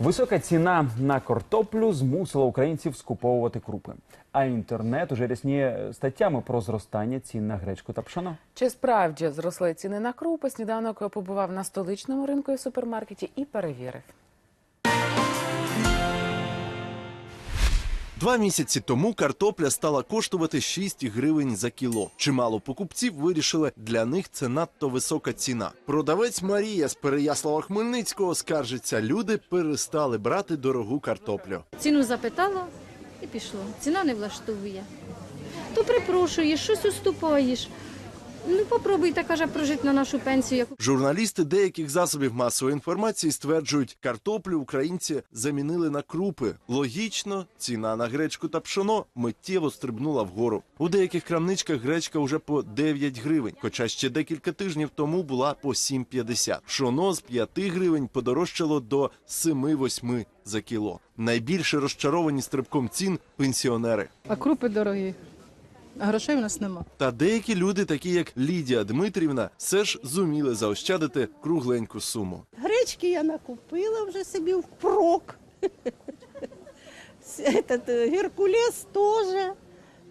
Висока ціна на картоплю змусила українців скуповувати крупи. А інтернет уже рясніє статтями про зростання цін на гречку та пшено. Чи справді зросли ціни на крупи? Сніданок побував на столичному ринку і супермаркеті і перевірив. Два місяці тому картопля стала коштувати 6 гривень за кіло. Чимало покупців вирішили, для них це надто висока ціна. Продавець Марія з Переяслава Хмельницького скаржиться, люди перестали брати дорогу картоплю. Ціну запитала і пішло. Ціна не влаштовує. То припрошуєш, щось уступаєш. Ну, попробуйте, каже, прожити на нашу пенсію. Журналісти деяких засобів масової інформації стверджують, картоплю українці замінили на крупи. Логічно, ціна на гречку та пшоно миттєво стрибнула вгору. У деяких крамничках гречка вже по 9 гривень, хоча ще декілька тижнів тому була по 7,50. Пшоно з 5 гривень подорожчало до 7-8 за кіло. Найбільше розчаровані стрибком цін пенсіонери. А крупи дорогі. А грошей у нас нема. Та деякі люди, такі як Лідія Дмитрівна, все ж зуміли заощадити кругленьку суму. Гречки я накупила вже собі впрок. Этот э, Геркулес теж.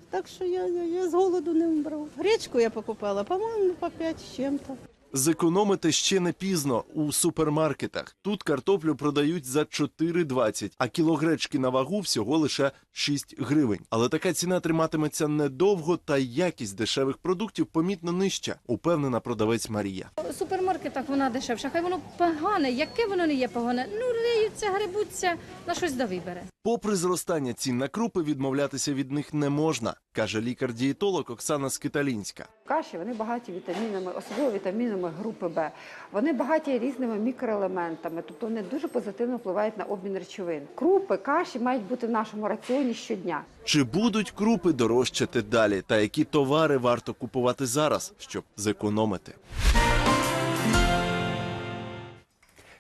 Так що я, я, я з голоду не вмру. Гречку я покупала, по-моєму, по 5 з чим-то. Зекономити ще не пізно у супермаркетах. Тут картоплю продають за 4,20, а кіло гречки на вагу всього лише 6 гривень. Але така ціна триматиметься недовго, та якість дешевих продуктів помітно нижча, упевнена продавець Марія. У супермаркетах вона дешевша. Хай воно погане, яке воно не є погане. Ну, риються, грибуться, на щось да вибере. Попри зростання цін на крупи, відмовлятися від них не можна, каже лікар-дієтолог Оксана Скиталінська. Каші вони багаті вітамінами, особливо вітамінами групи Б. Вони багаті різними мікроелементами, тобто вони дуже позитивно впливають на обмін речовин. Крупи, каші мають бути в нашому раціоні щодня. Чи будуть крупи дорожчати далі, та які товари варто купувати зараз, щоб зекономити?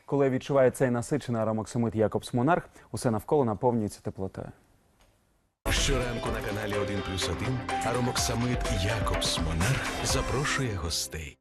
Коли відчуває цей насичений аромоксамит Якобс Монарх, усе навколо наповнюється теплотою. Щоранку на каналі 1 плюс 1 Аромоксамит Якобс Монарх запрошує гостей.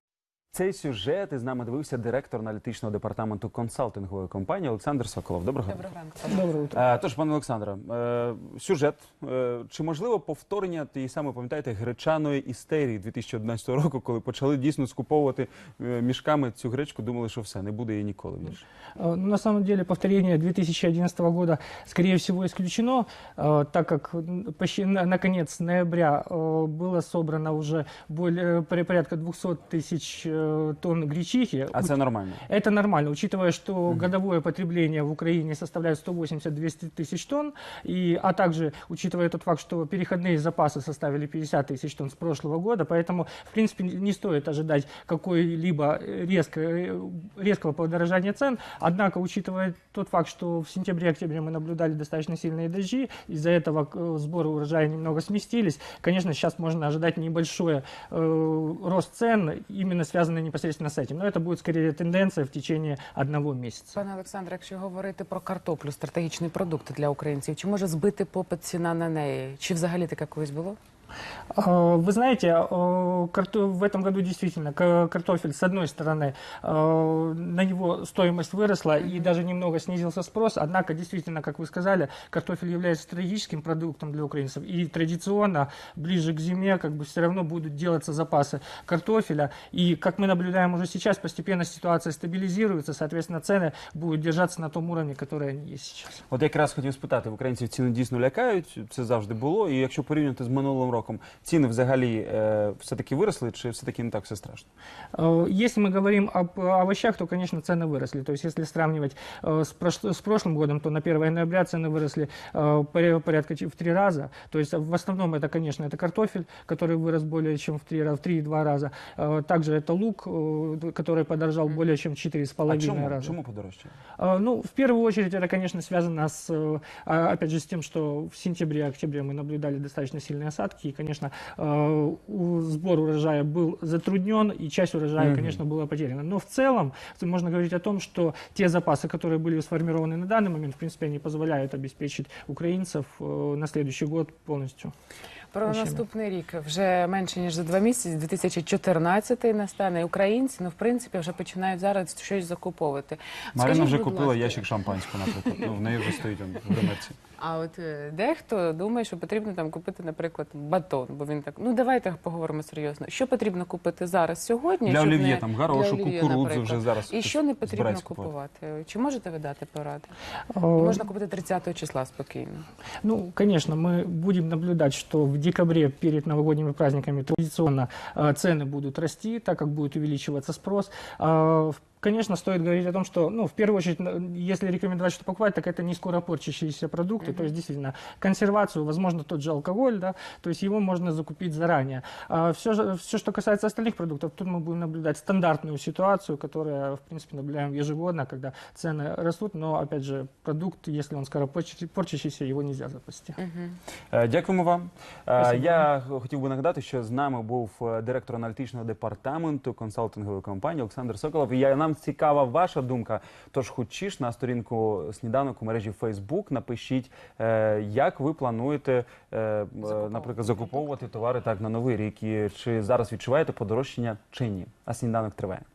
Цей сюжет із нами дивився директор аналітичного департаменту консалтингової компанії Олександр Соколов. Доброго Доброго ранку. Доброе утро. Е, Тож, пане Олександре, е, сюжет. Е, Чи можливо повторення тієї саме пам'ятаєте гречаної істерії 2011 року, коли почали дійсно скуповувати е, мішками цю гречку, думали, що все, не буде її ніколи більше. Э, ну, На самом деле повторение 2011 года, скорее всего, исключено, э, так как м, почти на, на конец ноября э, было собрано уже более, поря- порядка 200 тысяч э, тонн гречихи. А це нормально. Это нормально, учитывая, что годовое потребление в Украине составляет 180-200 тысяч тонн, и, а также учитывая тот факт, что переходные запасы составили 50 тысяч тонн с прошлого года, поэтому, в принципе, не стоит ожидать какой-либо э, резко, э, резкого подорожания цен. Однако, учитывая тот факт, что в сентябре-октябре мы наблюдали достаточно сильные дожди, из-за этого э, сборы урожая немного сместились, конечно, сейчас можно ожидать небольшой э, рост цен, именно связанный непосредственно с этим. Но это будет скорее тенденция в течение одного місяця. Пане Олександре, якщо говорити про картоплю, стратегічний продукт для українців, чи може збити попит ціна на неї? Чи взагалі таке колись було? А, Вы знаете, э, карто- в этом году действительно ка- картофель, с одной стороны, э, на него стоимость выросла и даже немного снизился спрос, однако действительно, как вы сказали, картофель является стратегическим продуктом для украинцев, и традиционно ближе к зиме как бы все равно будут делаться запасы картофеля, и как мы наблюдаем уже сейчас, постепенно ситуация стабилизируется, соответственно, цены будут держаться на том уровне, который они есть сейчас. От якраз хотів спитати, в українців ціни дійсно лякають, це завжди було. І якщо порівняти з минулим роком, ціни взагалі е, все-таки виросли, чи все-таки не так все страшно? Э, Если мы говорим об э, овощах, то, конечно, цены выросли. То есть, если сравнивать э, с, прош- с прошлым годом, то на 1 ноября цены выросли э, поря- порядка ч- в три раза. То есть, в основном это, конечно, это картофель, который вырос более чем в три, ра- в три два раза. Э, Также это лук, э, который подорожал более чем в четыре с А половиной чому? раза. Чому подорожчає? А, Ну, в первую очередь, это, конечно, связано с, э, а, опять же, с тем, что в сентябре-октябре мы наблюдали достаточно сильные осадки, и, конечно, э, у- сбор урожая был затруднен, и часть урожая, Мгм. конечно, была потеряна. Но в целом можно говорить о том, что те запасы, которые были сформированы на данный момент, в принципе, они позволяют обеспечить украинцев э, на следующий год полностью. Про Мужчина. наступний рік вже менше ніж за два місяці, 2014 настане. І Українці, ну в принципі, вже починають зараз щось закуповувати. Марина Скажіть, вже будь купила ласка, ящик шампанського, наприклад. Ну, в неї вже стоїть он, в гримерці. А от е, дехто думає, що потрібно там купити, наприклад, батон, бо він так. Ну давайте поговоримо серйозно. Що потрібно купити зараз сьогодні? Для щоб олів'є не- там горошок, для олів'є, кукурудзу наприклад. вже зараз І що не потрібно збирається купувати? Чи можете ви дати поради? Э, Можна купити 30 числа спокійно. Ну, конечно, мы будем наблюдать, что в декабре перед новогодними праздниками традиционно э, цены будут расти, так как будет увеличиваться спрос. А, в- Конечно, стоит говорить о том, что, ну, в первую очередь, на- если рекомендовать что покупать, так это не скоропорчащиеся продукты, то есть действительно консервацию, возможно, тот же алкоголь, да, то есть его можно закупить заранее. А все, же- все, что касается остальных продуктов, тут мы будем наблюдать стандартную ситуацию, которая, в принципе, наблюдаем ежегодно, когда цены растут, но, опять же, продукт, если он скоропорчащийся, его нельзя запасти. Е, Дякуємо вам. Е, Спасибо. Я хотів би нагадати, що з нами був е, директор аналітичного департаменту консалтингової компанії Олександр Соколов. І я- нам цікава ваша думка. Тож хочеш на сторінку сніданок у мережі Facebook напишіть, е, як ви плануєте, е, наприклад, закуповувати товари так на новий рік, і чи зараз відчуваєте подорожчання чи ні. А сніданок триває.